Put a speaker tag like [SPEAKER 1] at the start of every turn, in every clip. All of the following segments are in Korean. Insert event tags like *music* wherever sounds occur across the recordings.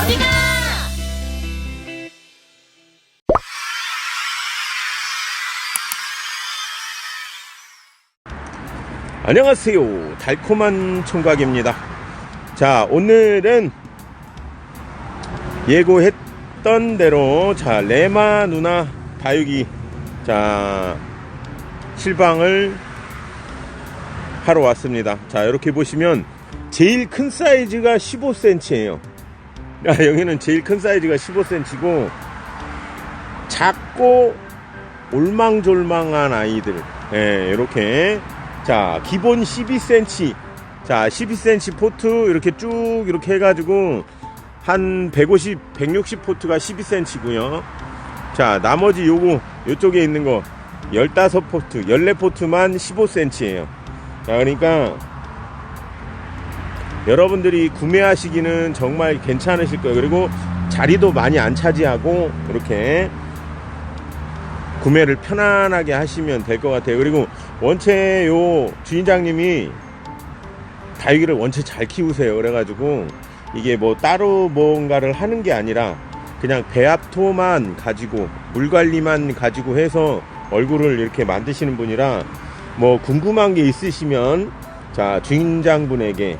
[SPEAKER 1] 어디가?
[SPEAKER 2] 안녕하세요. 달콤한 총각입니다. 자, 오늘은 예고했던 대로 자, 레마 누나 다육이 자, 실방을 하러 왔습니다. 자, 이렇게 보시면 제일 큰 사이즈가 15cm예요. 여기는 제일 큰 사이즈가 15cm고 작고 올망졸망한 아이들. 예, 이렇게. 자 기본 12cm 자 12cm 포트 이렇게 쭉 이렇게 해가지고 한 150, 160 포트가 12cm고요. 자 나머지 요거 요쪽에 있는 거 15포트 14포트만 15cm예요. 자 그러니까 여러분들이 구매하시기는 정말 괜찮으실 거예요 그리고 자리도 많이 안 차지하고 이렇게 구매를 편안하게 하시면 될 것 같아요. 그리고 원체 요 주인장님이 다육이를 원체 잘 키우세요. 그래가지고 이게 뭐 따로 뭔가를 하는 게 아니라 그냥 배합토만 가지고 물 관리만 가지고 해서 얼굴을 이렇게 만드시는 분이라 뭐 궁금한 게 있으시면 자 주인장분에게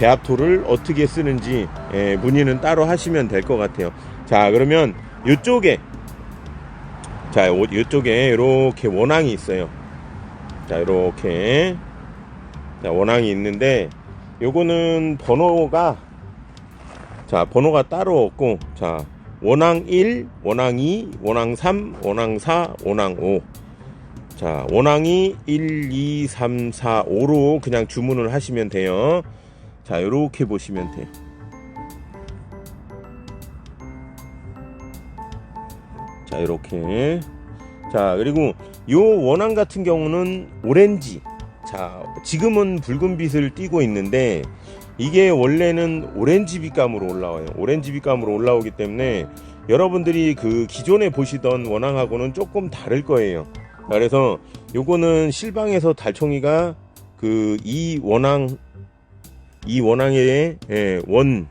[SPEAKER 2] 배합토를 어떻게 쓰는지 예, 문의는 따로 하시면 될 것 같아요. 자 그러면 이쪽에 자, 요- 요쪽에 이렇게 원앙이 있어요. 자, 이렇게 자, 원앙이 있는데 요거는 번호가 자, 번호가 따로 없고 자, 원앙 1, 원앙 2, 원앙 3, 원앙 4, 원앙 5. 자, 원앙이 1, 2, 3, 4, 5로 그냥 주문을 하시면 돼요. 자, 요렇게 보시면 돼요. 자 이렇게. 자 그리고 요 원앙 같은 경우는 오렌지. 자 지금은 붉은 빛을 띠고 있는데 이게 원래는 오렌지 빛감으로 올라와요. 오렌지 빛감으로 올라오기 때문에 여러분들이 그 기존에 보시던 원앙하고는 조금 다를 거예요. 그래서 요거는 실방에서 달총이가 그 이 원앙 이 원앙의 예, 원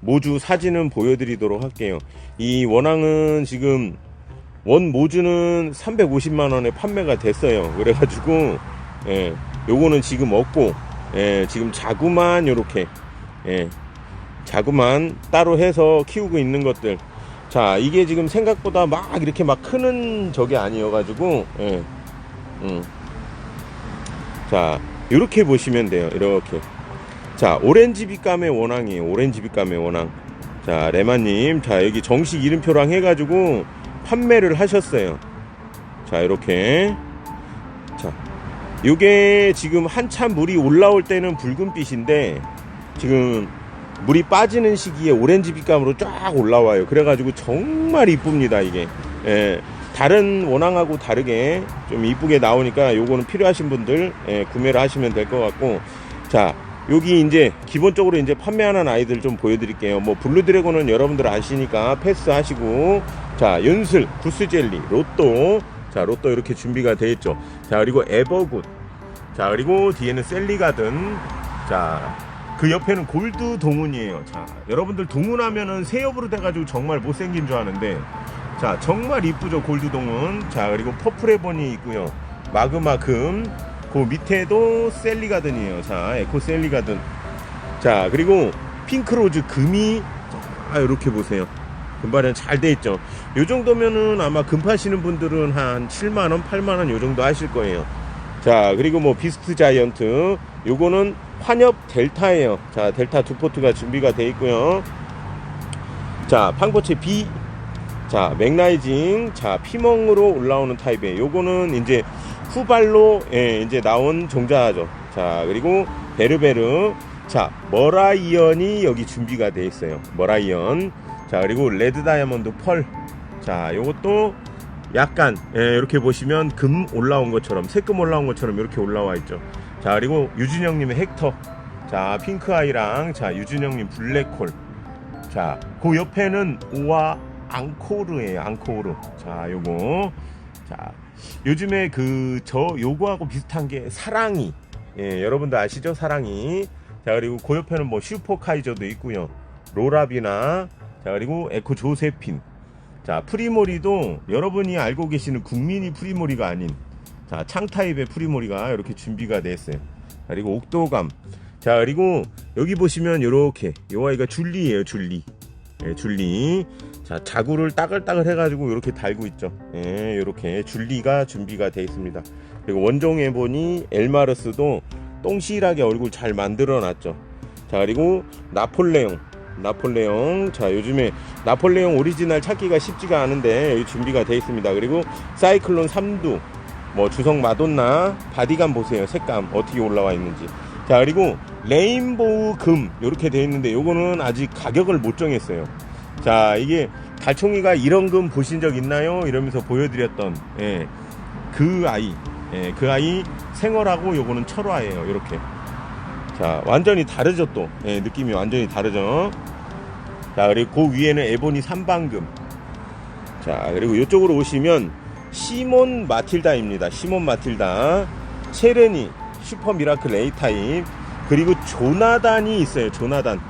[SPEAKER 2] 모주 사진은 보여드리도록 할게요 이 원앙은 지금 원 모주는 350만 원에 판매가 됐어요. 그래가지고 예, 요거는 지금 없고 예, 지금 자구만 요렇게 예, 자구만 따로 해서 키우고 있는 것들. 자 이게 지금 생각보다 막 이렇게 막 크는 적이 아니어가지고 예, 음. 자 이렇게 보시면 돼요. 이렇게 자 오렌지 빛감의 원앙이에요. 오렌지 빛감의 원앙. 자 레마님 자 여기 정식 이름표랑 해가지고 판매를 하셨어요. 자, 이렇게. 자, 요게 지금 한참 물이 올라올 때는 붉은빛인데, 지금 물이 빠지는 시기에 오렌지 빛감으로 쫙 올라와요. 그래가지고 정말 이쁩니다, 이게. 예, 다른 원앙하고 다르게 좀 이쁘게 나오니까 요거는 필요하신 분들 예, 구매를 하시면 될 것 같고, 자, 여기 이제 기본적으로 이제 판매하는 아이들 좀 보여드릴게요. 뭐 블루 드래곤은 여러분들 아시니까 패스하시고 자 연슬, 구스젤리, 로또 자 로또 이렇게 준비가 되어 있죠. 자 그리고 에버굿 자 그리고 뒤에는 셀리가든 자 그 옆에는 골드 동운이에요. 자 여러분들 동운하면은 새엽으로 돼가지고 정말 못생긴 줄 아는데 자 정말 이쁘죠 골드 동운 자 그리고 퍼플 에본이 있고요. 마그마 금 그 밑에도 셀리가든이에요. 자, 에코 셀리가든. 자, 그리고 핑크로즈 금이 아, 이렇게 보세요. 금발은 잘 돼 있죠. 요 정도면은 아마 금 파시는 분들은 한 7만 원, 8만 원요 정도 하실 거예요. 자, 그리고 뭐 비스트 자이언트. 요거는 환엽 델타예요. 자, 델타 두 포트가 준비가 돼 있고요. 자, 팡고체 B. 자, 맥라이징. 자, 피멍으로 올라오는 타입에 요거는 이제 후발로 예, 이제 나온 종자죠. 자, 그리고 베르베르. 자, 머라이언이 여기 준비가 돼 있어요. 머라이언. 자, 그리고 레드 다이아몬드 펄. 자, 요것도 약간 예, 이렇게 보시면 금 올라온 것처럼 새금 올라온 것처럼 이렇게 올라와 있죠. 자, 그리고 유준영님의 헥터. 자, 핑크 아이랑 자, 유준영님 블랙홀. 자, 그 옆에는 오와 앙코르예요. 앙코르. 자, 요거. 자, 요즘에 그 저 요거하고 비슷한 게 사랑이. 예, 여러분들 아시죠? 사랑이. 자, 그리고 그 옆에는 뭐 슈퍼 카이저도 있고요. 로라비나 자, 그리고 에코 조세핀. 자, 프리모리도 여러분이 알고 계시는 국민이 프리모리가 아닌 자, 창 타입의 프리모리가 이렇게 준비가 됐어요. 자, 그리고 옥도감. 자, 그리고 여기 보시면 이렇게 요 아이가 줄리예요, 줄리. 예, 줄리. 자, 자구를 따글따글 해가지고 이렇게 달고 있죠. 예, 이렇게 줄리가 준비가 되어 있습니다. 그리고 원종에 보니 엘마르스도 똥실하게 얼굴 잘 만들어 놨죠. 자, 그리고 나폴레옹. 나폴레옹. 자, 요즘에 나폴레옹 오리지널 찾기가 쉽지가 않은데 준비가 되어 있습니다. 그리고 사이클론 3두. 뭐 주성 마돈나 바디감 보세요. 색감 어떻게 올라와 있는지. 자, 그리고 레인보우 금 이렇게 되어 있는데 요거는 아직 가격을 못 정했어요. 자, 이게 달총이가 이런 금 보신 적 있나요? 이러면서 보여드렸던 예, 그 아이, 예, 그 아이 생얼하고 요거는 철화예요. 이렇게. 자, 완전히 다르죠 또. 예, 느낌이 완전히 다르죠. 자, 그리고 그 위에는 에보니 삼방금. 자, 그리고 이쪽으로 오시면 시몬 마틸다입니다. 시몬 마틸다. 체르니 슈퍼 미라클 A 타입. 그리고 조나단이 있어요. 조나단.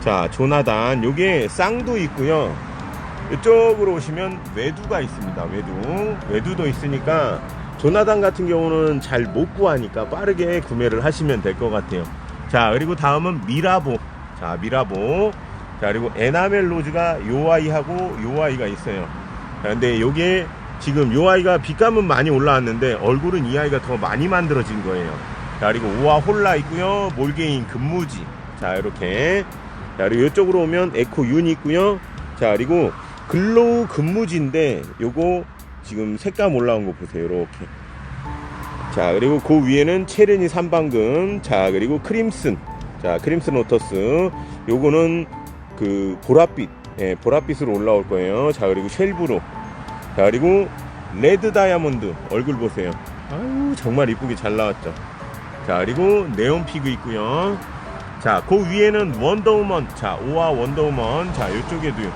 [SPEAKER 2] 자, 조나단. 요게 쌍도 있고요. 이쪽으로 오시면 외두가 있습니다. 외두. 외두도 있으니까 조나단 같은 경우는 잘 못 구하니까 빠르게 구매를 하시면 될 것 같아요. 자, 그리고 다음은 미라보. 자, 미라보. 자, 그리고 에나멜 로즈가 요 아이하고 요 아이가 있어요. 자, 근데 요게 지금 요 아이가 빛감은 많이 올라왔는데 얼굴은 이 아이가 더 많이 만들어진 거예요. 자, 그리고 오아 홀라 있고요. 몰게인 근무지. 자, 이렇게. 자, 그리고 이쪽으로 오면 에코 윤 있고요. 자, 그리고 글로우 근무지인데 요거 지금 색감 올라온 거 보세요. 이렇게. 자, 그리고 그 위에는 체르니 삼방금. 자, 그리고 크림슨. 자, 크림슨 오터스. 요거는 그 보랏빛. 예, 보랏빛으로 올라올 거예요. 자, 그리고 쉘브로. 자, 그리고 레드 다이아몬드. 얼굴 보세요. 아유, 정말 이쁘게 잘 나왔죠. 자, 그리고 네온 피그 있고요. 자, 그 위에는 원더우먼. 자, 오아 원더우먼. 자, 이쪽에도요.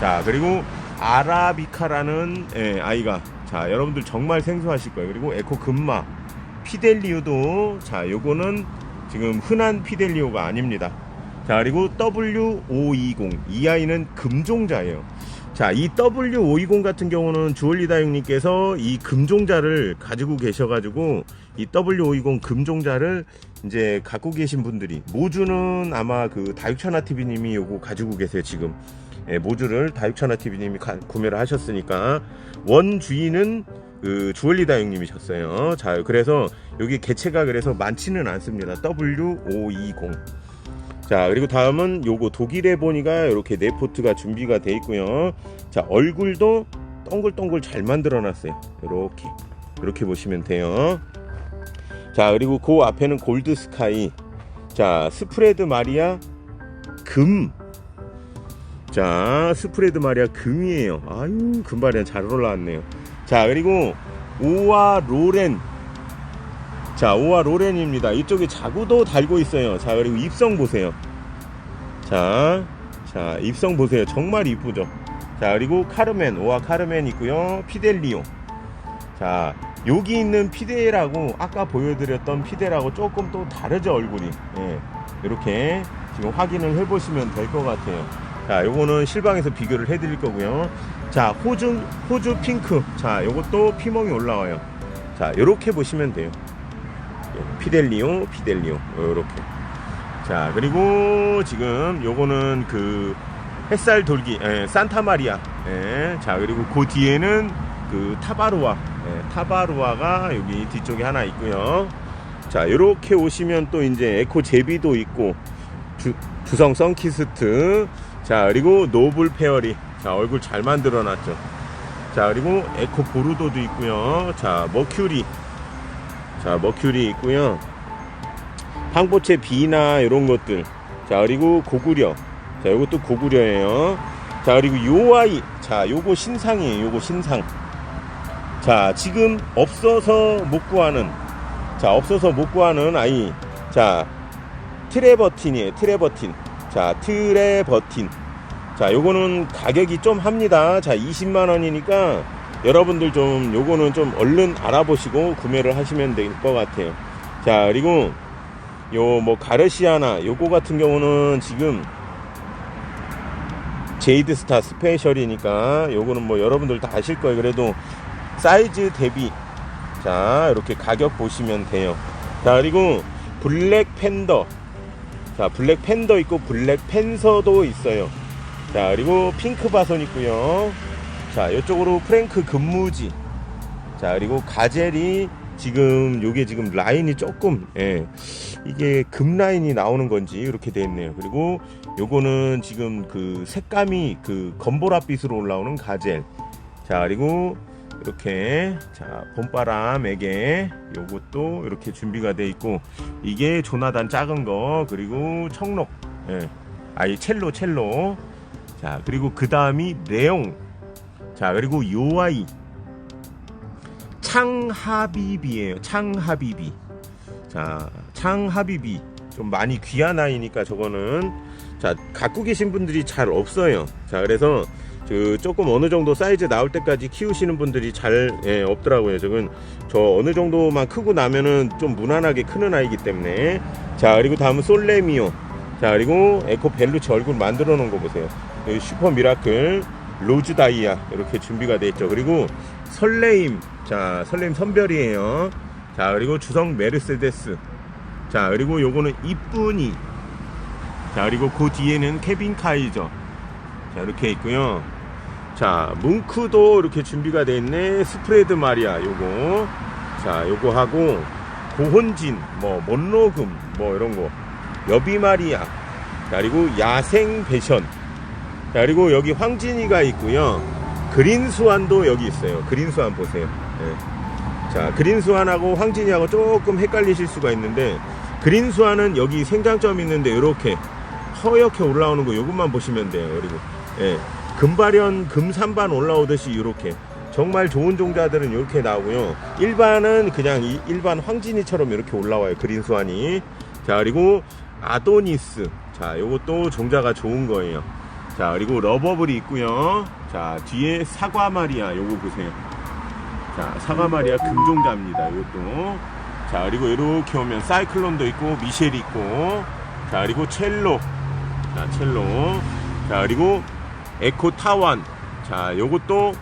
[SPEAKER 2] 자, 그리고 아라비카라는 예, 아이가 자, 여러분들 정말 생소하실 거예요. 그리고 에코 금마. 피델리오도 자, 요거는 지금 흔한 피델리오가 아닙니다. 자, 그리고 W520. 이 아이는 금종자예요. 자, 이 W520 같은 경우는 주얼리다 형님께서 이 금종자를 가지고 계셔가지고 이 W520 금종자를 이제 갖고 계신 분들이 모주는 아마 그 다육천하 TV님이 요거 가지고 계세요 지금 예, 모주를 다육천하 TV님이 구매를 하셨으니까 원 주인은 그 주얼리다 형님이셨어요. 자, 그래서 여기 개체가 그래서 많지는 않습니다. W520. 자, 그리고 다음은 요거 독일에 보니까 이렇게 네 포트가 준비가 돼 있고요. 자, 얼굴도 동글동글 잘 만들어 놨어요. 이렇게. 이렇게 보시면 돼요. 자, 그리고 그 앞에는 골드 스카이. 자, 스프레드 마리아 금. 자, 스프레드 마리아 금이에요. 아유, 금발이 잘 올라왔네요. 자, 그리고 오와 로렌. 자, 오와 로렌입니다. 이쪽에 자구도 달고 있어요. 자, 그리고 입성 보세요. 자, 자, 입성 보세요. 정말 이쁘죠? 자, 그리고 카르멘, 오와 카르멘 있고요. 피델리오. 자, 여기 있는 피델하고 아까 보여드렸던 피델하고 조금 또 다르죠, 얼굴이. 예. 이렇게 지금 확인을 해보시면 될 것 같아요. 자, 요거는 실방에서 비교를 해드릴 거고요. 자, 호주, 호주 핑크. 자, 요것도 피멍이 올라와요. 자, 요렇게 보시면 돼요. 예, 피델리오, 피델리오. 요렇게. 자, 그리고 지금 요거는 그 햇살 돌기, 예, 산타마리아. 예, 자, 그리고 그 뒤에는 그 타바루아. 예, 타바루아가 여기 뒤쪽에 하나 있고요. 자, 이렇게 오시면 또 이제 에코 제비도 있고 주, 주성 선키스트. 자, 그리고 노블 페어리. 자, 얼굴 잘 만들어 놨죠. 자, 그리고 에코 보르도도 있고요. 자, 머큐리. 자, 머큐리 있고요. 황보채 비나 이런 것들. 자, 그리고 고구려. 자, 이것도 고구려예요. 자, 그리고 요 아이. 자, 요거 신상이에요. 요거 신상. 자, 지금 없어서 못 구하는. 자, 없어서 못 구하는 아이. 자, 트레버틴이에요. 트레버틴. 자, 트레버틴. 자, 요거는 가격이 좀 합니다. 자, 20만 원이니까 여러분들 좀 요거는 좀 얼른 알아보시고 구매를 하시면 될 것 같아요. 자, 그리고 요 뭐 가르시아나 요거 같은 경우는 지금 제이드스타 스페셜이니까 요거는 뭐 여러분들 다 아실 거예요. 그래도 사이즈 대비 자 이렇게 가격 보시면 돼요. 자 그리고 블랙 팬더 자 블랙 팬더 있고 블랙 팬서도 있어요. 자 그리고 핑크 바손 있고요. 자 이쪽으로 프랭크 금무지 자 그리고 가젤이 지금 요게 지금 라인이 조금 예 이게 금 라인이 나오는 건지 이렇게 돼 있네요 그리고 요거는 지금 그 색감이 그 검보라빛으로 올라오는 가젤 자 그리고 이렇게 자 봄바람에게 요것도 이렇게 준비가 돼 있고 이게 조나단 작은 거 그리고 청록 예 아이 첼로 첼로 자 그리고 그 다음이 레옹 자 그리고 요 아이 창하비비예요. 창하비비. 자, 창하비비. 좀 많이 귀한 아이니까 저거는 자, 갖고 계신 분들이 잘 없어요. 자, 그래서 그 조금 어느 정도 사이즈 나올 때까지 키우시는 분들이 잘 예, 없더라고요. 저건 저 어느 정도만 크고 나면은 좀 무난하게 크는 아이기 때문에 자, 그리고 다음은 솔레미오. 자, 그리고 에코 벨루치 얼굴 만들어 놓은 거 보세요. 슈퍼 미라클 로즈 다이아 이렇게 준비가 돼 있죠. 그리고 설레임. 자, 설레임 선별이에요. 자, 그리고 주성 메르세데스. 자, 그리고 요거는 이쁜이. 자, 그리고 그 뒤에는 케빈 카이저. 자, 이렇게 있고요. 자, 뭉크도 이렇게 준비가 돼 있네. 스프레드 마리아 요거. 자, 요거 하고 고혼진, 뭐 mon로금 뭐 이런 거. 여비 마리아. 자, 그리고 야생 배션. 자, 그리고 여기 황진이가 있고요. 그린 수완도 여기 있어요. 그린 수완 보세요. 예. 자, 그린 수완하고 황진이하고 조금 헷갈리실 수가 있는데 그린 수완은 여기 생장점 있는데 이렇게 허옇게 올라오는 거 요것만 보시면 돼요. 그리고 예. 금발현 금산반 올라오듯이 이렇게 정말 좋은 종자들은 이렇게 나오고요. 일반은 그냥 이 일반 황진이처럼 이렇게 올라와요. 그린 수완이. 자, 그리고 아도니스. 자, 요것도 종자가 좋은 거예요. 자, 그리고 러버블이 있고요. 자, 뒤에 사과 마리아 요거 보세요. 자, 사과 마리아 금종자입니다. 이것도. 자, 그리고 이렇게 오면 사이클론도 있고 미셸이 있고. 자, 그리고 첼로. 자, 첼로. 자, 그리고 에코 타완. 자, 요것도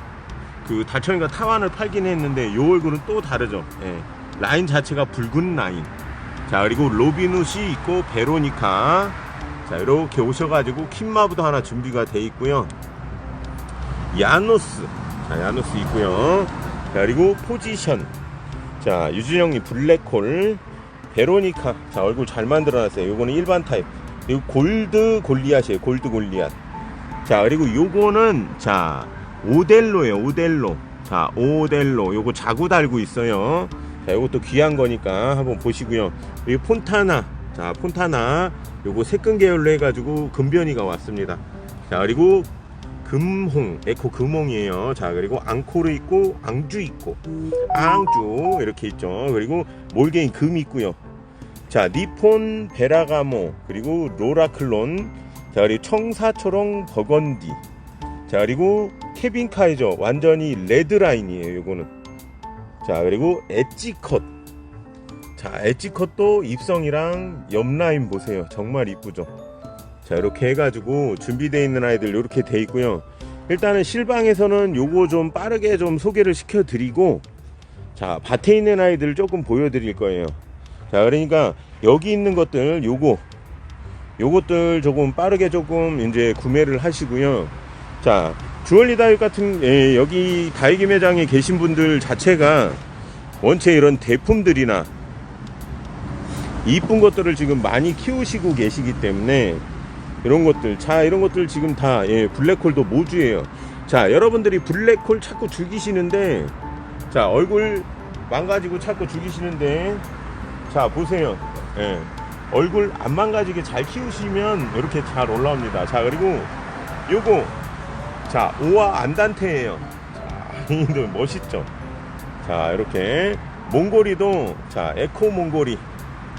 [SPEAKER 2] 그 달천이가 타완을 팔긴 했는데 요 얼굴은 또 다르죠. 예. 라인 자체가 붉은 라인. 자, 그리고 로비누시 있고 베로니카. 자, 이렇게 오셔가지고 킴마부도 하나 준비가 돼 있고요. 야노스. 자, 야노스 있고요. 자, 그리고 포지션. 자, 유준영이 블랙홀. 베로니카. 자, 얼굴 잘 만들어놨어요. 요거는 일반 타입. 그리고 골드 골리앗이에요. 골드 골리앗. 자, 그리고 요거는, 자, 오델로예요. 오델로. 자, 오델로. 요거 자구 달고 있어요. 자, 요것도 귀한 거니까 한번 보시고요. 여기 폰타나. 자, 폰타나. 요거 색끈 계열로 해 가지고 금변이가 왔습니다. 자, 그리고 금홍, 에코 금홍이에요. 자, 그리고 앙코르 있고, 앙주 있고, 앙주 이렇게 있죠. 그리고 몰게인 금 있고요. 자, 니폰 베라가모, 그리고 로라클론, 자, 그리고 청사초롱 버건디. 자, 그리고 케빈 카이저, 완전히 레드 라인이에요, 요거는. 자, 그리고 엣지 컷. 자, 엣지 컷도 입성이랑 옆 라인 보세요. 정말 이쁘죠? 자 이렇게 해가지고 준비되어 있는 아이들 이렇게 돼 있고요 일단은 실방에서는 요거 좀 빠르게 좀 소개를 시켜 드리고 자 밭에 있는 아이들 조금 보여 드릴 거예요 자 그러니까 여기 있는 것들 요거 요것들 조금 빠르게 조금 이제 구매를 하시고요. 자 주얼리 다육 같은 예, 여기 다육이 매장에 계신 분들 자체가 원체 이런 대품들이나 이쁜 것들을 지금 많이 키우시고 계시기 때문에 이런 것들 자 이런 것들 지금 다 예, 블랙홀도 모주예요. 자 여러분들이 블랙홀 자꾸 죽이시는데 자 얼굴 망가지고 자꾸 죽이시는데 자 보세요. 예, 얼굴 안 망가지게 잘 키우시면 이렇게 잘 올라옵니다. 자 그리고 요거. 자 오와 안단테예요. 자 *laughs* 이들 멋있죠? 자 이렇게. 몽골이도 자 에코 몽골이.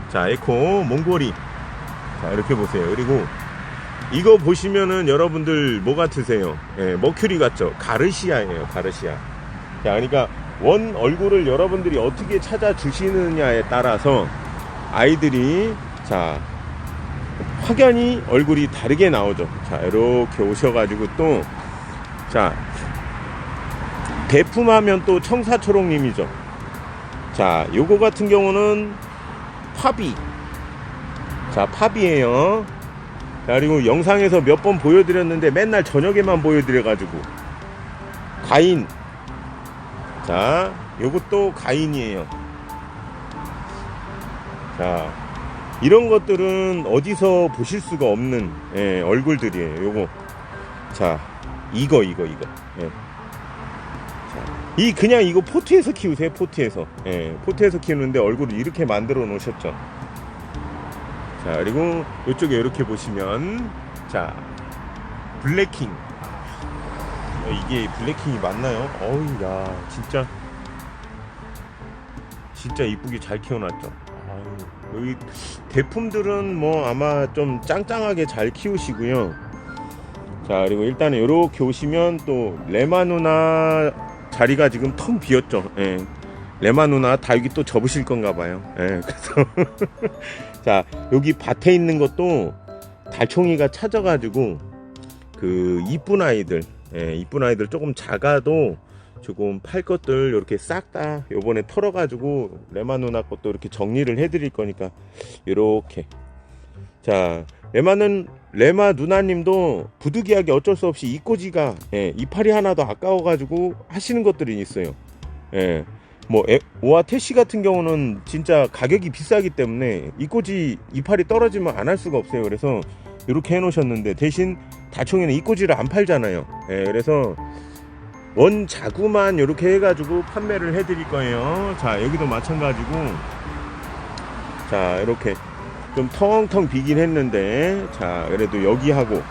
[SPEAKER 2] 자 에코 몽골이. 자 이렇게 보세요. 그리고 이거 보시면은 여러분들 뭐 같으세요? 예, 머큐리 같죠? 가르시아예요, 가르시아. 자, 그러니까 원 얼굴을 여러분들이 어떻게 찾아 주시느냐에 따라서 아이들이 자 확연히 얼굴이 다르게 나오죠. 자, 이렇게 오셔가지고 또, 자, 대품하면 또 청사초롱님이죠. 자, 요거 같은 경우는 팝이. 자, 팝이에요. 자, 그리고 영상에서 몇 번 보여드렸는데 맨날 저녁에만 보여드려가지고. 가인. 자, 요것도 가인이에요. 자, 이런 것들은 어디서 보실 수가 없는 예, 얼굴들이에요. 요거. 자, 이거, 이거, 이거. 예. 자, 이 그냥 이거 포트에서 키우세요. 포트에서. 예, 포트에서 키우는데 얼굴을 이렇게 만들어 놓으셨죠. 자, 그리고 이쪽에 이렇게 보시면 자, 블랙킹. 어, 이게 블랙킹이 맞나요? 어우, 야, 진짜 진짜 이쁘게 잘 키워놨죠. 여기 대품들은 뭐 아마 좀 짱짱하게 잘 키우시고요. 자, 그리고 일단은 이렇게 오시면 또 레마 누나 자리가 지금 텅 비었죠. 예. 레마 누나 다 여기 또 접으실 건가 봐요. 예, *laughs* 그래서 자, 여기 밭에 있는 것도 달총이가 찾아가지고 그 이쁜 아이들, 예, 이쁜 아이들 조금 작아도 조금 팔 것들 이렇게 싹 다 요번에 털어 가지고 레마 누나 것도 이렇게 정리를 해 드릴 거니까 이렇게 자 레마는 레마 누나님도 부득이하게 어쩔 수 없이 이꼬지가 예, 이파리 하나도 아까워 가지고 하시는 것들이 있어요. 예. 뭐 에- 오아 태시 같은 경우는 진짜 가격이 비싸기 때문에 이꼬지 이파리 떨어지면 안 할 수가 없어요. 그래서 이렇게 해 놓으셨는데 대신 다총에는 이꼬지를 안 팔잖아요. 예, 그래서 원 자구만 이렇게 해가지고 판매를 해드릴 거예요. 자 여기도 마찬가지고. 자 이렇게 좀 텅텅 비긴 했는데 자 그래도 여기 하고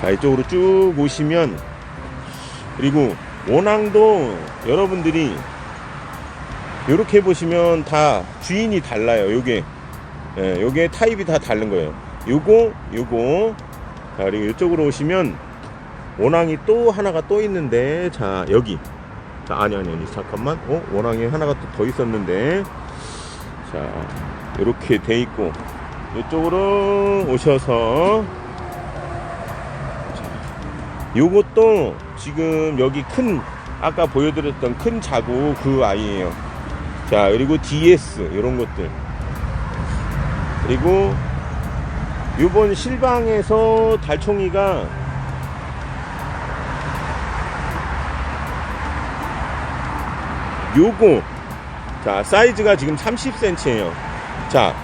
[SPEAKER 2] 자 이쪽으로 쭉 오시면 그리고 원앙도 여러분들이 이렇게 보시면 다 주인이 달라요 요게. 예, 요게 타입이 다 다른 거예요. 요거 요거. 자 그리고 이쪽으로 오시면 원앙이 또 하나가 또 있는데 자 여기. 자 아니 아니 아니 잠깐만. 어 원앙이 하나가 또 더 있었는데. 자 이렇게 돼 있고 이쪽으로 오셔서. 자, 요것도 지금 여기 큰 아까 보여드렸던 큰 자구 그 아이예요. 자 그리고 DS 이런 것들. 그리고 요번 실방에서 달총이가 요거. 자 사이즈가 지금 30cm예요. 자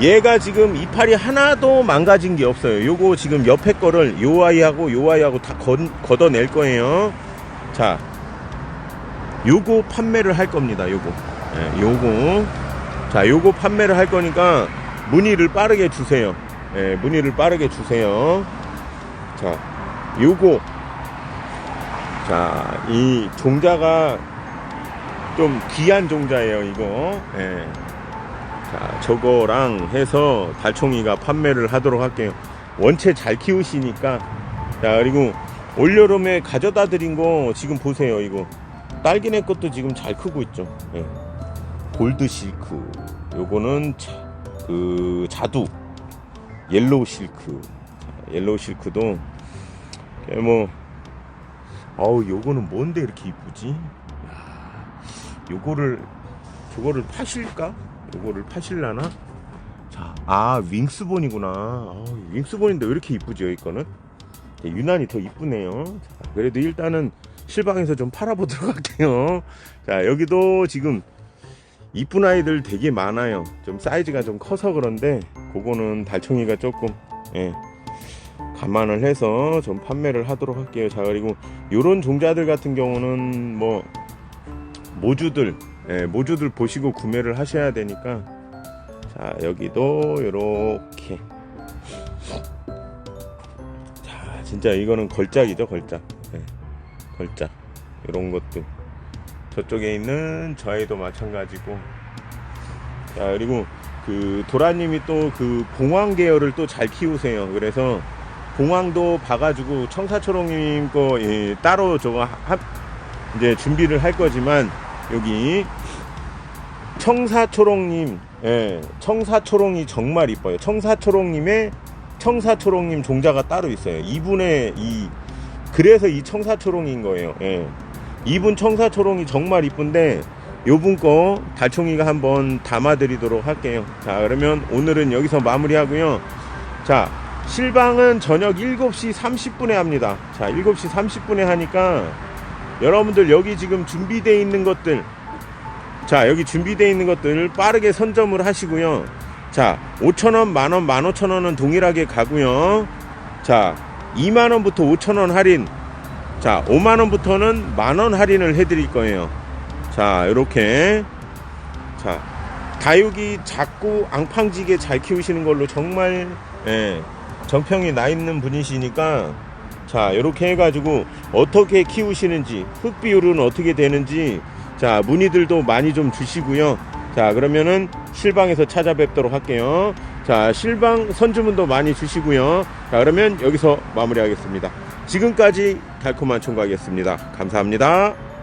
[SPEAKER 2] 얘가 지금 이파리 하나도 망가진 게 없어요. 요거 지금 옆에 거를 요 아이하고 요 아이하고 다 건, 걷어낼 거예요. 자 요거 판매를 할 겁니다 요거. 예, 요거. 자 요거 판매를 할 거니까 문의를 빠르게 주세요. 예, 문의를 빠르게 주세요. 자 요거. 자 이 종자가 좀 귀한 종자예요 이거. 예. 자 저거랑 해서 달총이가 판매를 하도록 할게요. 원체 잘 키우시니까. 자 그리고 올여름에 가져다 드린 거 지금 보세요 이거. 딸기네 것도 지금 잘 크고 있죠. 예. 골드 실크. 요거는 자, 그 자두. 옐로우 실크. 자, 옐로우 실크도 예, 뭐 어우 요거는 뭔데 이렇게 이쁘지 요거를 저거를 파실까? 요거를 파실라나? 자, 아 윙스본이구나. 아, 윙스본인데 왜 이렇게 이쁘죠 이거는? 예, 유난히 더 이쁘네요. 자, 그래도 일단은 실방에서 좀 팔아보도록 할게요. 자, 여기도 지금 이쁜 아이들 되게 많아요. 좀 사이즈가 좀 커서 그런데 그거는 달총이가 조금 예, 감안을 해서 좀 판매를 하도록 할게요. 자, 그리고 요런 종자들 같은 경우는 뭐 모주들 예, 모주들 보시고 구매를 하셔야 되니까. 자 여기도 이렇게. 자 진짜 이거는 걸작이죠 걸작. 예, 걸작. 이런 것들. 저쪽에 있는 저 아이도 마찬가지고. 자 그리고 그 도라님이 또 그 봉황 계열을 또 잘 키우세요. 그래서 봉황도 봐가지고 청사초롱님 거 예, 따로 저거 하, 이제 준비를 할 거지만 여기 청사초롱님 예, 청사초롱이 정말 이뻐요. 청사초롱님의 청사초롱님 종자가 따로 있어요. 이분의 이 그래서 이 청사초롱인 거예요. 예. 이분 청사초롱이 정말 이쁜데 요분 거 달총이가 한번 담아드리도록 할게요. 자 그러면 오늘은 여기서 마무리하고요. 자 실방은 저녁 7시 30분에 합니다. 자 7시 30분에 하니까 여러분들 여기 지금 준비되어 있는 것들. 자 여기 준비되어 있는 것들 빠르게 선점을 하시고요. 자 5천원 만원 15,000원은 동일하게 가고요. 자 2만원부터 5천원 할인. 자 5만원부터는 만원 할인을 해드릴 거예요. 자 이렇게. 자 다육이 작고 앙팡지게 잘 키우시는 걸로 정말 예, 정평이 나 있는 분이시니까 자 이렇게 해가지고 어떻게 키우시는지 흙 비율은 어떻게 되는지 자 문의들도 많이 좀 주시고요. 자 그러면은 실방에서 찾아뵙도록 할게요. 자 실방 선주문도 많이 주시고요. 자 그러면 여기서 마무리하겠습니다. 지금까지 달콤한 총각이었습니다. 감사합니다